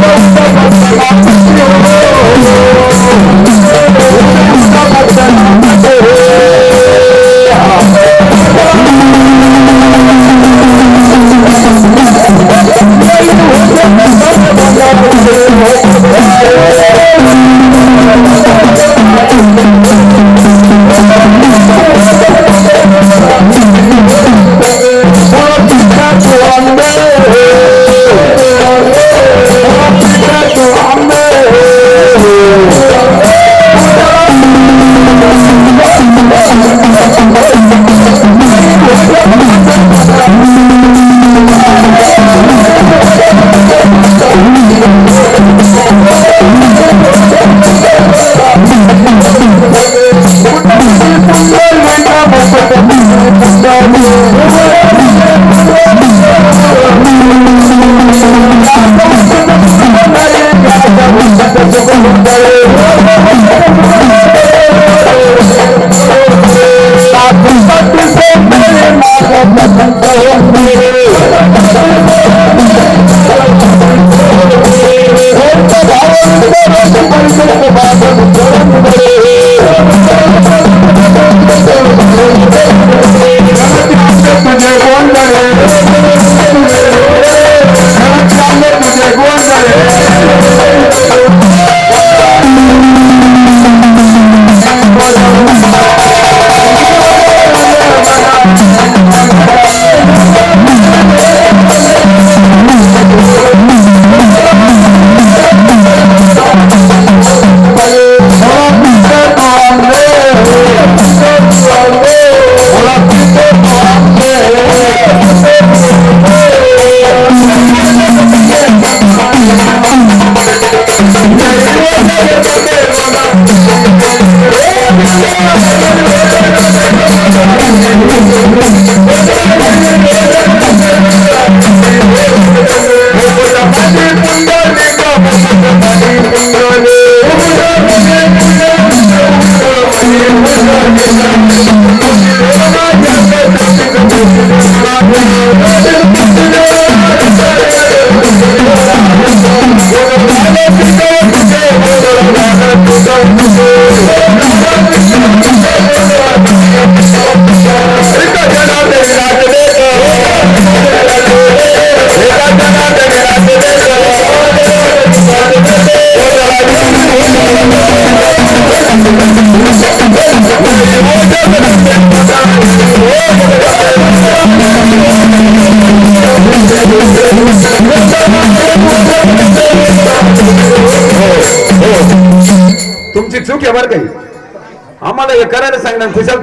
Oh, ¡Gracias! हो, हो. तुमची चूक आहे बरं काही आम्हाला हे करायला सांगणार खुशाल